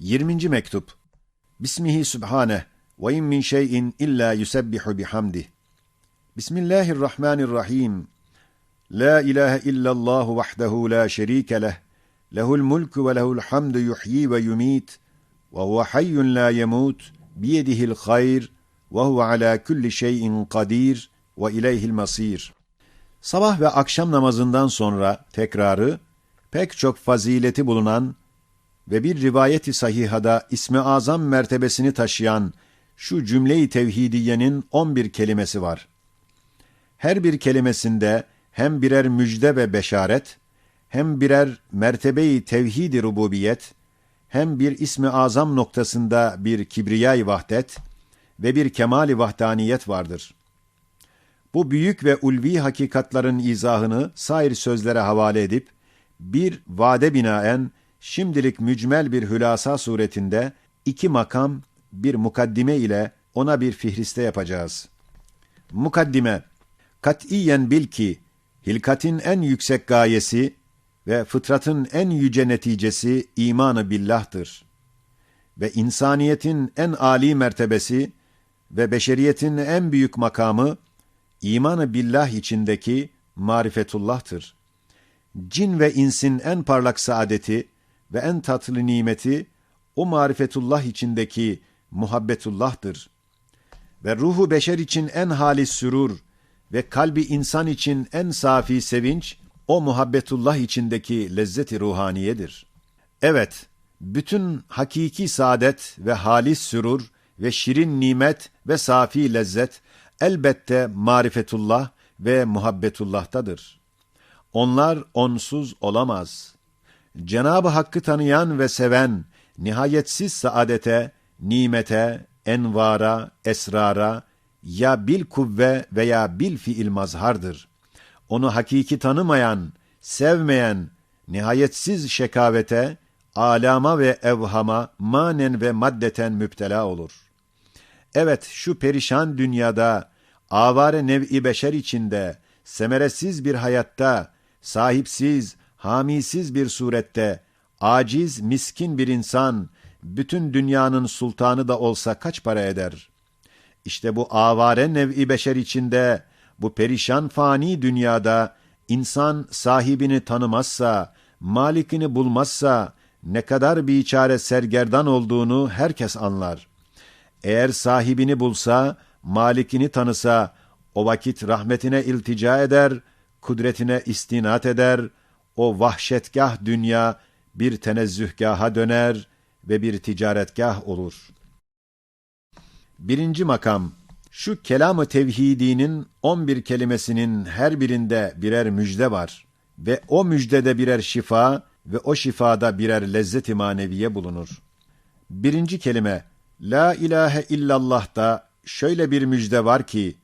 20. mektup. Bismihi Sübhane ve in min şeyin illa yusebbihu bihamdih. Bismillahirrahmanirrahim. La ilahe illallah vahdehu la şerike leh. Lehul mulku ve lehul hamdu yuhyi ve yumit. Ve huve hayyun la yemut. Biyedihil hayr. Ve huve ala kulli şeyin kadir. Ve ileyhil masir. Sabah ve akşam namazından sonra tekrarı pek çok fazileti bulunan ve bir rivayeti sahihada ismi azam mertebesini taşıyan şu cümle-i tevhidiyenin 11 kelimesi var. Her bir kelimesinde hem birer müjde ve beşaret, hem birer mertebe-i tevhid-i rububiyet, hem bir ismi azam noktasında bir kibriyay vahdet ve bir kemali vahdaniyet vardır. Bu büyük ve ulvi hakikatların izahını sair sözlere havale edip, bir vade binaen şimdilik mücmel bir hülasa suretinde iki makam, bir mukaddime ile ona bir fihriste yapacağız. Mukaddime, katiyen bil ki, hilkatin en yüksek gayesi ve fıtratın en yüce neticesi imanı billah'tır. Ve insaniyetin en âli mertebesi ve beşeriyetin en büyük makamı, imanı billah içindeki marifetullah'tır. Cin ve insin en parlak saadeti ve en tatlı nimeti, o marifetullah içindeki muhabbetullah'tır. Ve ruhu beşer için en halis sürur ve kalbi insan için en safi sevinç, o muhabbetullah içindeki lezzeti ruhaniyedir. Evet, bütün hakiki saadet ve halis sürur ve şirin nimet ve safi lezzet elbette marifetullah ve muhabbetullah'tadır. Onlar onsuz olamaz. Cenab-ı Hakk'ı tanıyan ve seven, nihayetsiz saadete, nimete, envara, esrara, ya bil kuvve veya bil fiil mazhardır. Onu hakiki tanımayan, sevmeyen, nihayetsiz şekavete, alama ve evhama, manen ve maddeten müptela olur. Evet, şu perişan dünyada, avare nev'i beşer içinde, semeresiz bir hayatta, sahipsiz, hamisiz bir surette, aciz, miskin bir insan, bütün dünyanın sultanı da olsa kaç para eder? İşte bu avare nev'i beşer içinde, bu perişan fani dünyada, insan sahibini tanımazsa, malikini bulmazsa, ne kadar biçare sergerdan olduğunu herkes anlar. Eğer sahibini bulsa, malikini tanısa, o vakit rahmetine iltica eder, kudretine istinat eder, o vahşetgah dünya bir tenezzühgaha döner ve bir ticaretgah olur. Birinci makam, şu kelam-ı tevhidinin on bir kelimesinin her birinde birer müjde var ve o müjdede birer şifa ve o şifada birer lezzet-i maneviye bulunur. Birinci kelime, La ilahe illallah'ta şöyle bir müjde var ki,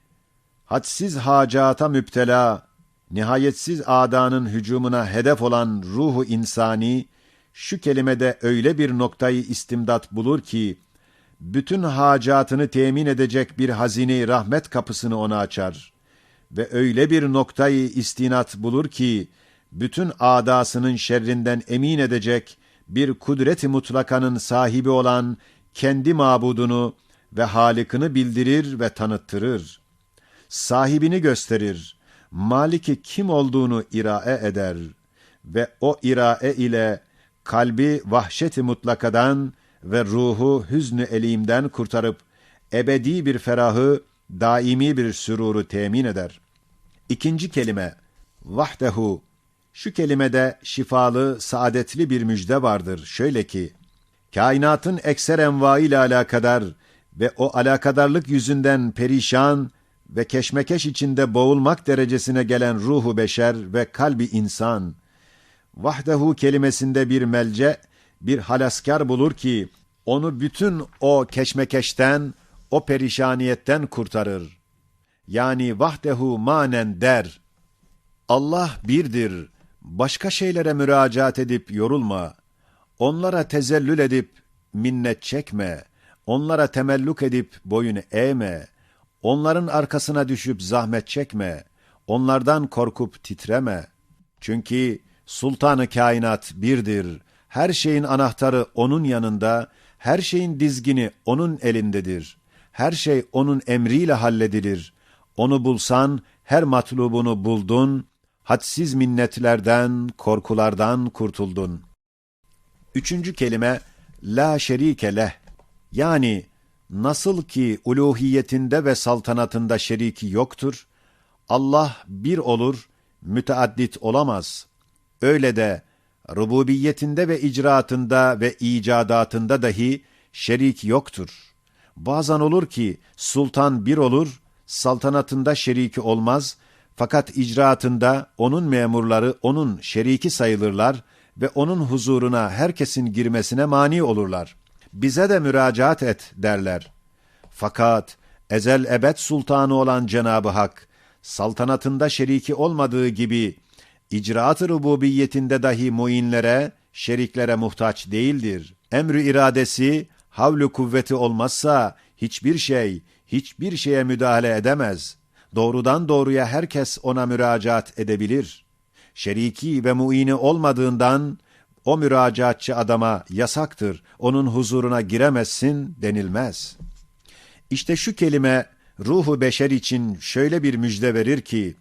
hadsiz hacata müptela, nihayetsiz adanın hücumuna hedef olan ruhu insani, şu kelimede öyle bir noktayı istimdat bulur ki, bütün hacatını temin edecek bir hazine rahmet kapısını ona açar. Ve öyle bir noktayı istinat bulur ki, bütün adasının şerrinden emin edecek bir kudret-i mutlakanın sahibi olan kendi mabudunu ve halikini bildirir ve tanıttırır. Sahibini gösterir, maliki kim olduğunu irae eder ve o irae ile kalbi vahşeti mutlakadan ve ruhu hüznü elimden kurtarıp ebedi bir ferahı, daimi bir süruru temin eder. İkinci kelime, vahdehu. Şu kelimede şifalı, saadetli bir müjde vardır. Şöyle ki, kainatın ekser enva ile alakadar ve o alakadarlık yüzünden perişan ve keşmekeş içinde boğulmak derecesine gelen ruhu beşer ve kalbi insan, vahdehu kelimesinde bir melce, bir halaskar bulur ki, onu bütün o keşmekeşten, o perişaniyetten kurtarır. Yani vahdehu manen der. Allah birdir, başka şeylere müracaat edip yorulma. Onlara tezellül edip minnet çekme. Onlara temelluk edip boyun eğme. Onların arkasına düşüp zahmet çekme. Onlardan korkup titreme. Çünkü sultanı kainat birdir, Her şeyin anahtarı onun yanında, her şeyin dizgini onun elindedir. Her şey onun emriyle halledilir. Onu bulsan her matlubunu buldun, hadsiz minnetlerden, korkulardan kurtuldun. Üçüncü kelime, la şerike leh. Yani nasıl ki uluhiyetinde ve saltanatında şeriki yoktur, Allah bir olur, müteaddit olamaz. Öyle de rububiyetinde ve icraatında ve icadatında dahi şerik yoktur. Bazen olur ki sultan bir olur, saltanatında şeriki olmaz, fakat icraatında onun memurları onun şeriki sayılırlar ve onun huzuruna herkesin girmesine mani olurlar. Bize de müracaat et derler. Fakat ezel ebed sultanı olan Cenab-ı Hak, saltanatında şeriki olmadığı gibi, icraat-ı rububiyetinde dahi muinlere, şeriklere muhtaç değildir. Emri iradesi, havlu kuvveti olmazsa, hiçbir şey, hiçbir şeye müdahale edemez. Doğrudan doğruya herkes ona müracaat edebilir. Şeriki ve muini olmadığından, o müracaatçı adama yasaktır, onun huzuruna giremezsin denilmez. İşte şu kelime, ruhu beşer için şöyle bir müjde verir ki,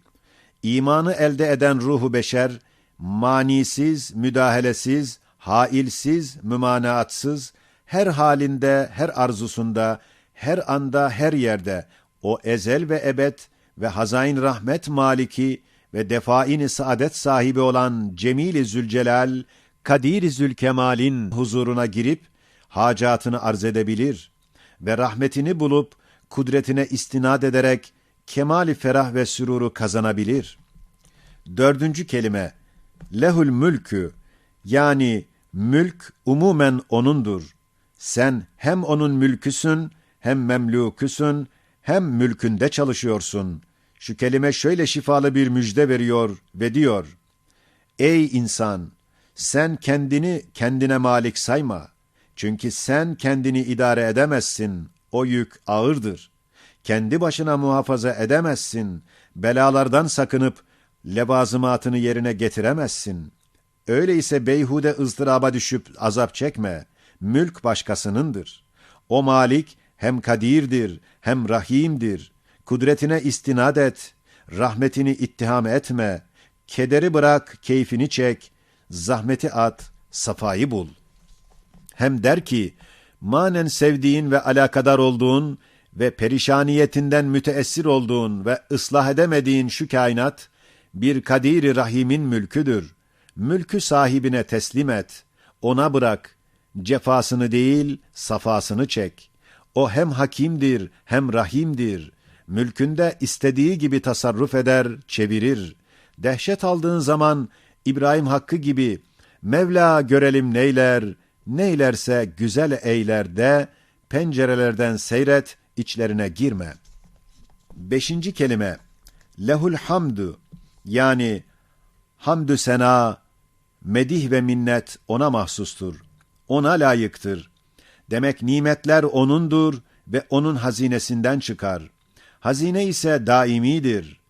imanı elde eden ruhu beşer, manisiz, müdahalesiz, hailsiz, mümanaatsız, her halinde, her arzusunda, her anda, her yerde, o ezel ve ebed ve hazain rahmet maliki ve defaini saadet sahibi olan Cemil-i Zülcelal, Kadir-i Zülkemal'in huzuruna girip, hacatını arz edebilir ve rahmetini bulup, kudretine istinad ederek, kemali ferah ve süruru kazanabilir. Dördüncü kelime, lehul mülkü, yani mülk umumen O'nundur. Sen hem O'nun mülküsün, hem memluküsün, hem mülkünde çalışıyorsun. Şu kelime şöyle şifalı bir müjde veriyor ve diyor, Ey insan! Sen kendini kendine malik sayma. Çünkü sen kendini idare edemezsin. O yük ağırdır. Kendi başına muhafaza edemezsin. Belalardan sakınıp levazımatını yerine getiremezsin. Öyleyse beyhude ızdıraba düşüp azap çekme. Mülk başkasınındır. O malik hem kadirdir hem rahimdir. Kudretine istinad et. Rahmetini ittiham etme. Kederi bırak, keyfini çek. Zahmeti at, safayı bul. Hem der ki, manen sevdiğin ve alakadar olduğun ve perişaniyetinden müteessir olduğun ve ıslah edemediğin şu kainat, bir kadiri rahimin mülküdür. Mülkü sahibine teslim et. Ona bırak. Cefasını değil, safasını çek. O hem hakimdir, hem rahimdir. Mülkünde istediği gibi tasarruf eder, çevirir. Dehşet aldığın zaman İbrahim Hakkı gibi Mevla görelim neyler, neylerse güzel eyler de pencerelerden seyret, içlerine girme. Beşinci kelime, lehul hamdu, yani hamdü sena, medih ve minnet ona mahsustur. Ona layıktır. Demek nimetler O'nundur ve O'nun hazinesinden çıkar. Hazine ise daimidir.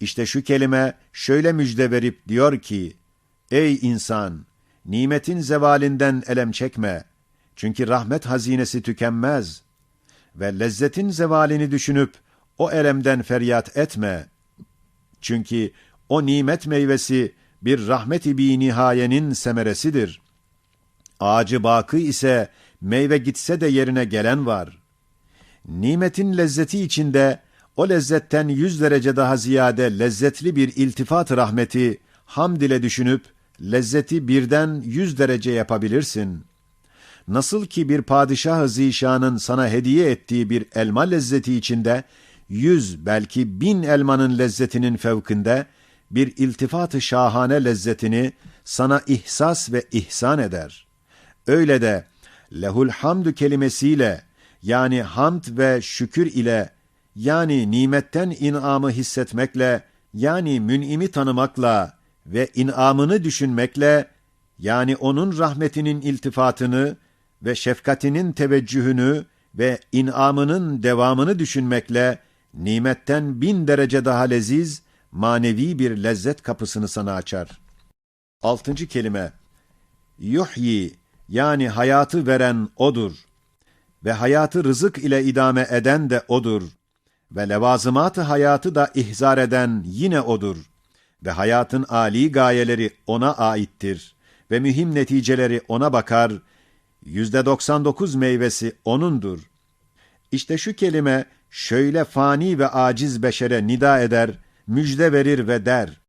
İşte şu kelime şöyle müjde verip diyor ki, Ey insan! Nimetin zevalinden elem çekme. Çünkü rahmet hazinesi tükenmez. Ve lezzetin zevalini düşünüp o elemden feryat etme. Çünkü o nimet meyvesi bir rahmet-i bi nihayenin semeresidir. Ağacı bakı ise meyve gitse de yerine gelen var. Nimetin lezzeti içinde o lezzetten yüz derece daha ziyade lezzetli bir iltifat rahmeti hamd ile düşünüp lezzeti birden yüz derece yapabilirsin. Nasıl ki bir padişah-ı zişanın sana hediye ettiği bir elma lezzeti içinde, yüz belki bin elmanın lezzetinin fevkinde, bir iltifat-ı şahane lezzetini sana ihsas ve ihsan eder. Öyle de lehul hamdü kelimesiyle yani hamd ve şükür ile yani nimetten inamı hissetmekle yani mün'imi tanımakla ve inamını düşünmekle yani onun rahmetinin iltifatını ve şefkatinin teveccühünü ve inamının devamını düşünmekle nimetten bin derece daha leziz, manevi bir lezzet kapısını sana açar. Altıncı kelime yuhyi yani hayatı veren O'dur. Ve hayatı rızık ile idame eden de O'dur. Ve levazımat-ı hayatı da ihzar eden yine O'dur. Ve hayatın âli gayeleri O'na aittir. Ve mühim neticeleri O'na bakar. Yüzde 99 meyvesi O'nundur. İşte şu kelime şöyle fani ve aciz beşere nida eder, müjde verir ve der.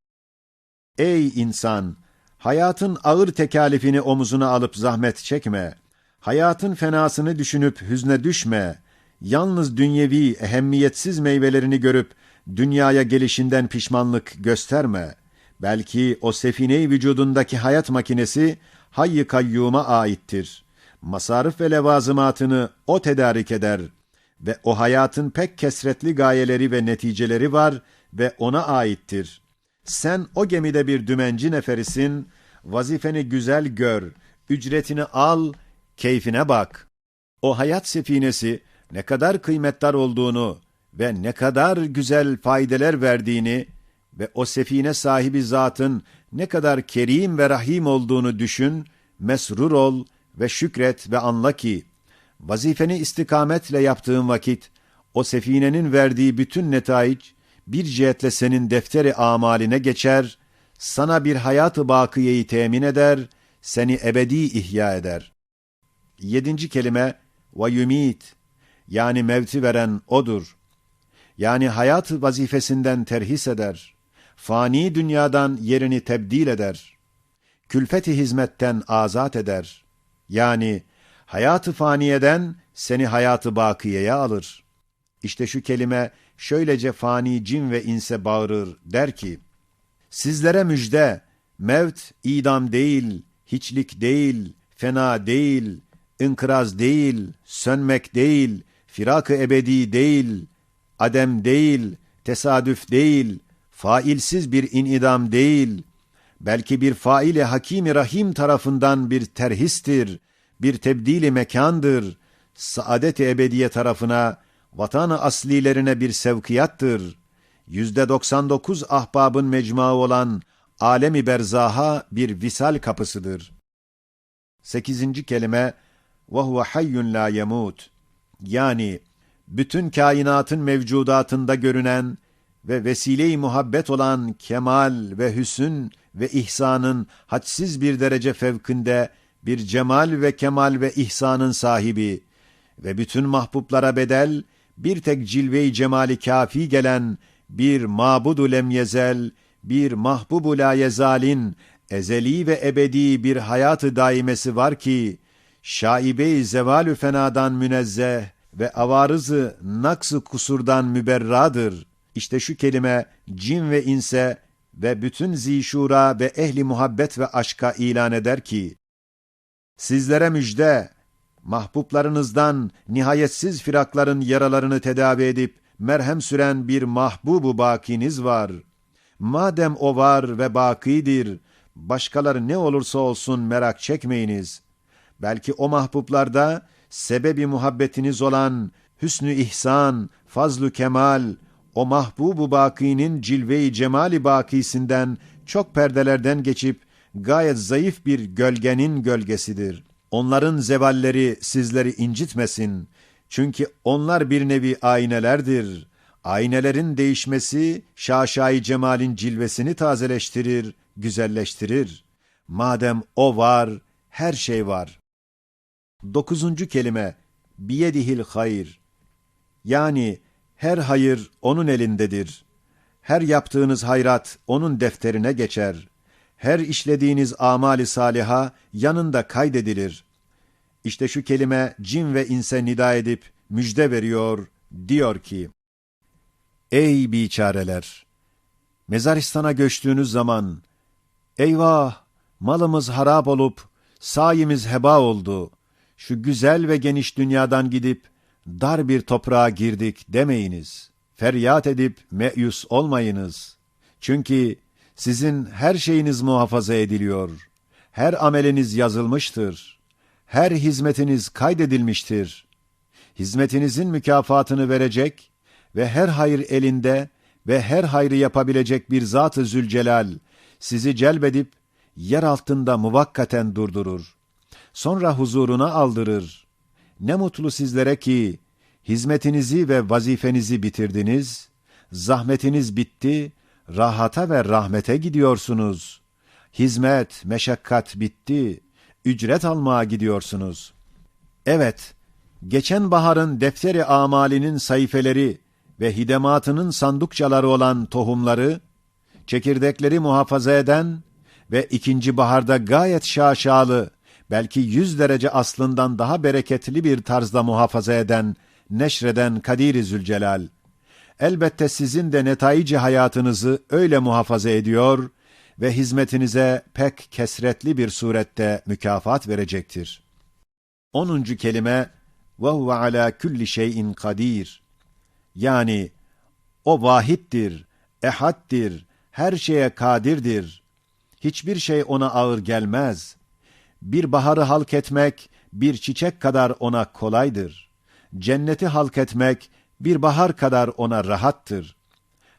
Ey insan! Hayatın ağır tekalifini omuzuna alıp zahmet çekme. Hayatın fenasını düşünüp hüzne düşme. Yalnız dünyevi, ehemmiyetsiz meyvelerini görüp dünyaya gelişinden pişmanlık gösterme. Belki o sefine vücudundaki hayat makinesi hayy kayyuma aittir. Masarif ve levazımatını o tedarik eder ve o hayatın pek kesretli gayeleri ve neticeleri var ve ona aittir. Sen o gemide bir dümenci neferisin, vazifeni güzel gör, ücretini al, keyfine bak. O hayat sefinesi ne kadar kıymetdar olduğunu ve ne kadar güzel faydeler verdiğini ve o sefine sahibi zatın ne kadar kerim ve rahim olduğunu düşün, mesrur ol ve şükret ve anla ki, vazifeni istikametle yaptığın vakit, o sefinenin verdiği bütün netaic, bir cihetle senin defteri amaline geçer, sana bir hayatı bakiyeyi temin eder, seni ebedi ihya eder. Yedinci kelime, ve yumit, yani mevti veren O'dur. Yani hayat vazifesinden terhis eder. Fani dünyadan yerini tebdil eder. Külfeti hizmetten azat eder. Yani hayatı faniyeden seni hayatı bakiyeye alır. İşte şu kelime şöylece fani cin ve inse bağırır der ki, Sizlere müjde, mevt idam değil, hiçlik değil, fena değil, inkıraz değil, sönmek değil, firak-ı ebedi değil, adem değil, tesadüf değil, failsiz bir inidam değil, belki bir faili hakimi rahim tarafından bir terhistir, bir tebdili mekandır, saadet-i ebediye tarafına, vatan-ı aslilerine bir sevkiyattır. Yüzde 99 ahbabın mecmuası olan alemi berzaha bir visal kapısıdır. Sekizinci kelime huve hayyun la yemut. Yani bütün kainatın mevcudatında görünen ve vesile-i muhabbet olan kemal ve hüsün ve ihsanın hadsiz bir derece fevkinde bir cemal ve kemal ve ihsanın sahibi ve bütün mahbublara bedel bir tek cilve-i cemali kafi gelen bir mabudu lemyezel, bir mahbubu la yezalin, ezeli ve ebedi bir hayatı daimesi var ki, şaibe-i zevalü fenadan münezzeh ve avarızı naksı kusurdan müberradır. İşte şu kelime cin ve inse ve bütün zişura ve ehli muhabbet ve aşka ilan eder ki, Sizlere müjde, mahbublarınızdan nihayetsiz firakların yaralarını tedavi edip, merhem süren bir mahbubu bakiniz var. Madem o var ve bakidir, başkaları ne olursa olsun merak çekmeyiniz. Belki o mahbublarda sebebi muhabbetiniz olan hüsnü ihsan, fazlu kemal, o mahbubu bakinin cilve-i cemali bakisinden çok perdelerden geçip gayet zayıf bir gölgenin gölgesidir. Onların zevalleri sizleri incitmesin. Çünkü onlar bir nevi aynelerdir. Aynelerin değişmesi şaşayı cemalin cilvesini tazeleştirir, güzelleştirir. Madem o var, her şey var. Dokuzuncu kelime, biyedihil hayır. Yani her hayır onun elindedir. Her yaptığınız hayrat onun defterine geçer. Her işlediğiniz amali saliha yanında kaydedilir. İşte şu kelime cin ve inse nida edip müjde veriyor, diyor ki, Ey biçareler! Mezaristan'a göçtüğünüz zaman, eyvah, malımız harap olup, sayimiz heba oldu, şu güzel ve geniş dünyadan gidip, dar bir toprağa girdik demeyiniz. Feryat edip meyus olmayınız. Çünkü sizin her şeyiniz muhafaza ediliyor. Her ameliniz yazılmıştır. Her hizmetiniz kaydedilmiştir. Hizmetinizin mükafatını verecek ve her hayır elinde ve her hayrı yapabilecek bir Zat-ı Zülcelal sizi celbedip yer altında muvakkaten durdurur. Sonra huzuruna aldırır. Ne mutlu sizlere ki hizmetinizi ve vazifenizi bitirdiniz, zahmetiniz bitti, rahata ve rahmete gidiyorsunuz. Hizmet, meşakkat bitti, ücret almaya gidiyorsunuz. Evet, geçen baharın defteri amalinin sayfeleri ve hidematının sandukçaları olan tohumları, çekirdekleri muhafaza eden ve ikinci baharda gayet şaşalı, belki yüz derece aslından daha bereketli bir tarzda muhafaza eden, neşreden Kadir-i Zülcelal, elbette sizin de netaici hayatınızı öyle muhafaza ediyor ve hizmetinize pek kesretli bir surette mükafat verecektir. 10. kelime ve huve ala kulli şeyin kadir. Yani o vahittir, ehaddir, her şeye kadirdir. Hiçbir şey ona ağır gelmez. Bir baharı halk etmek bir çiçek kadar ona kolaydır. Cenneti halk etmek bir bahar kadar ona rahattır.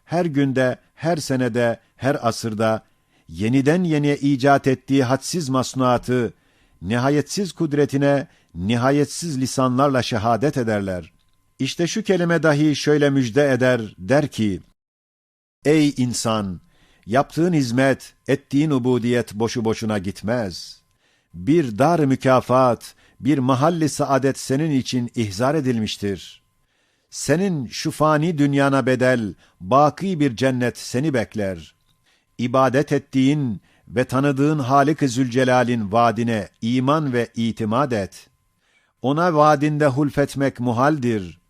Her günde, her senede, her asırda yeniden yeniye icat ettiği hadsiz masnuatı, nihayetsiz kudretine, nihayetsiz lisanlarla şehadet ederler. İşte şu kelime dahi şöyle müjde eder, der ki, Ey insan! Yaptığın hizmet, ettiğin ubudiyet boşu boşuna gitmez. Bir dar mükafat, bir mahalli saadet senin için ihzar edilmiştir. Senin şu fani dünyana bedel, baki bir cennet seni bekler. İbadet ettiğin ve tanıdığın Halik-i Zülcelal'in vaadine iman ve itimat et. Ona vaadinde hulfetmek muhaldir.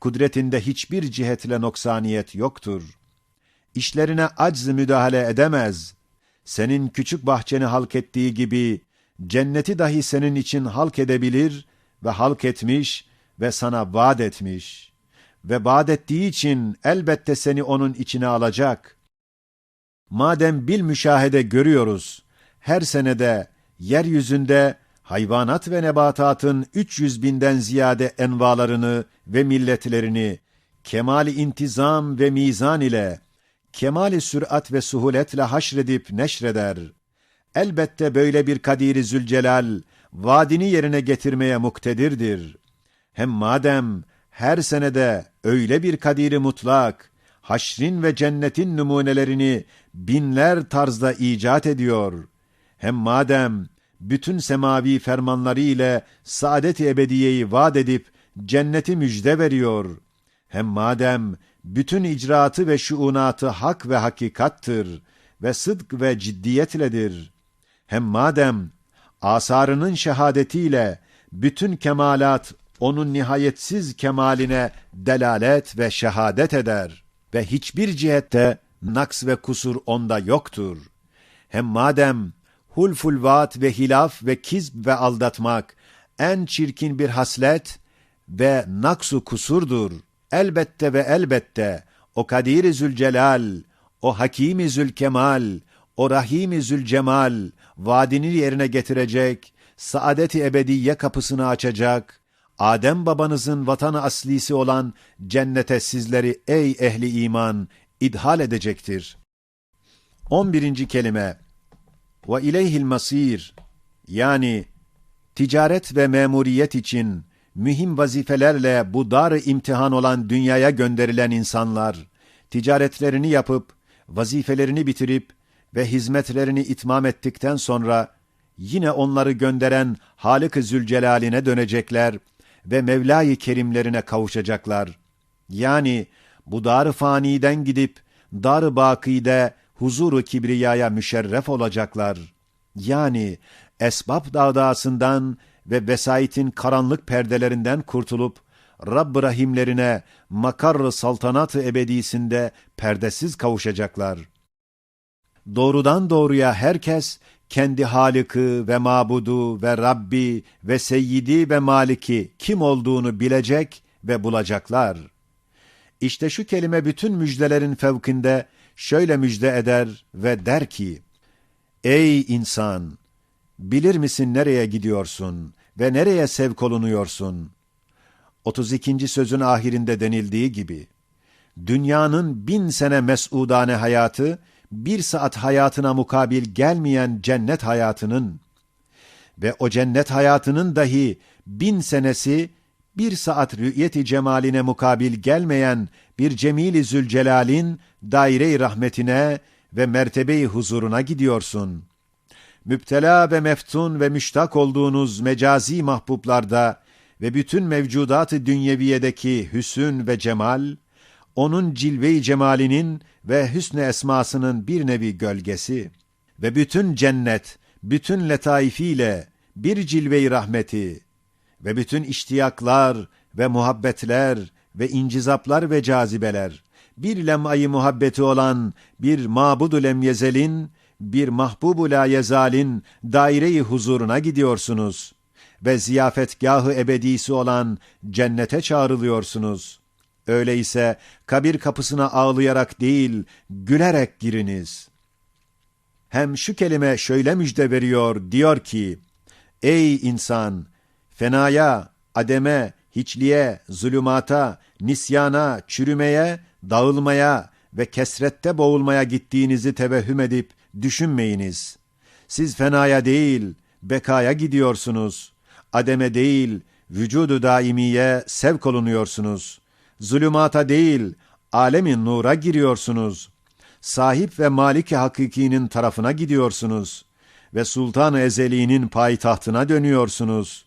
Kudretinde hiçbir cihetle noksaniyet yoktur. İşlerine acz müdahale edemez. Senin küçük bahçeni halk ettiği gibi, cenneti dahi senin için halk edebilir ve halk etmiş ve sana vaat etmiş. Ve vaat ettiği için elbette seni onun içine alacak. Madem bil müşahede görüyoruz, her senede yeryüzünde hayvanat ve nebatatın 300 binden ziyade envalarını ve milletlerini kemali intizam ve mizan ile, kemali sürat ve suhuletle haşredip neşreder. Elbette böyle bir Kadiri Zülcelal, vaadini yerine getirmeye muktedirdir. Hem madem her senede öyle bir Kadiri mutlak, haşrin ve cennetin numunelerini binler tarzda icat ediyor. Hem madem bütün semavi fermanları ile saadet-i ebediyeyi vaat edip cenneti müjde veriyor. Hem madem bütün icraatı ve şuunatı hak ve hakikattır ve sıdk ve ciddiyetledir. Hem madem asarının şehadetiyle bütün kemalat onun nihayetsiz kemaline delalet ve şehadet eder ve hiçbir cihette naks ve kusur onda yoktur. Hem madem hulful vaat ve hilaf ve kizb ve aldatmak en çirkin bir haslet ve naksu kusurdur. Elbette ve elbette o Kadir-i Zülcelal, o Hakim-i Zülkemal, o Rahim-i Zülcemal vaadini yerine getirecek, saadet-i ebediye kapısını açacak, Adem babanızın vatanı aslisi olan cennete sizleri ey ehli iman idhal edecektir. 11. kelime ve ileyhil masir yani ticaret ve memuriyet için mühim vazifelerle bu dar imtihan olan dünyaya gönderilen insanlar ticaretlerini yapıp vazifelerini bitirip ve hizmetlerini itmam ettikten sonra yine onları gönderen Halık-ı Zülcelal'ine dönecekler ve Mevla-i Kerimlerine kavuşacaklar. Yani bu dar-ı faniden gidip dar-ı bakide huzuru kibriyaya müşerref olacaklar. Yani esbab dağdağısından ve vesaitin karanlık perdelerinden kurtulup Rabb rahimlerine makar saltanat-ı ebedisinde perdesiz kavuşacaklar. Doğrudan doğruya herkes kendi Halık'ı ve Mabudu ve Rabbi ve Seyyidi ve Maliki kim olduğunu bilecek ve bulacaklar. İşte şu kelime bütün müjdelerin fevkinde şöyle müjde eder ve der ki, Ey insan! Bilir misin nereye gidiyorsun ve nereye sevk olunuyorsun? 32. sözün ahirinde denildiği gibi, dünyanın bin sene mes'udane hayatı, bir saat hayatına mukabil gelmeyen cennet hayatının ve o cennet hayatının dahi bin senesi bir saat rü'yeti cemaline mukabil gelmeyen bir Cemil-i Zülcelal'in daire-i rahmetine ve mertebe-i huzuruna gidiyorsun. Müptela ve meftun ve müştak olduğunuz mecazi mahbublarda ve bütün mevcudat-ı dünyeviyedeki hüsün ve cemal, onun cilve-i cemalinin ve hüsn esmasının bir nevi gölgesi ve bütün cennet, bütün letaifiyle bir cilve-i rahmeti ve bütün iştiyaklar ve muhabbetler ve incizaplar ve cazibeler, bir lem'ayı muhabbeti olan bir mabudu lemyezelin, bir mahbubu la yezalin daire-i huzuruna gidiyorsunuz ve ziyafetgahı ebedisi olan cennete çağrılıyorsunuz. Öyleyse kabir kapısına ağlayarak değil, gülerek giriniz. Hem şu kelime şöyle müjde veriyor, diyor ki, Ey insan! Fenaya, ademe, hiçliğe, zulümata, nisyana, çürümeye, dağılmaya ve kesrette boğulmaya gittiğinizi tevehhüm edip düşünmeyiniz. Siz fenaya değil, bekaya gidiyorsunuz. Ademe değil, vücudu daimiye sevk olunuyorsunuz. Zulümata değil, alemin nura giriyorsunuz. Sahip ve maliki hakikinin tarafına gidiyorsunuz. Ve sultan-ı ezeliğinin payitahtına dönüyorsunuz.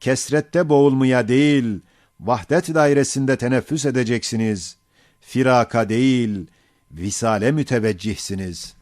Kesrette boğulmaya değil, vahdet dairesinde teneffüs edeceksiniz. Firaka değil, visale müteveccihsiniz.''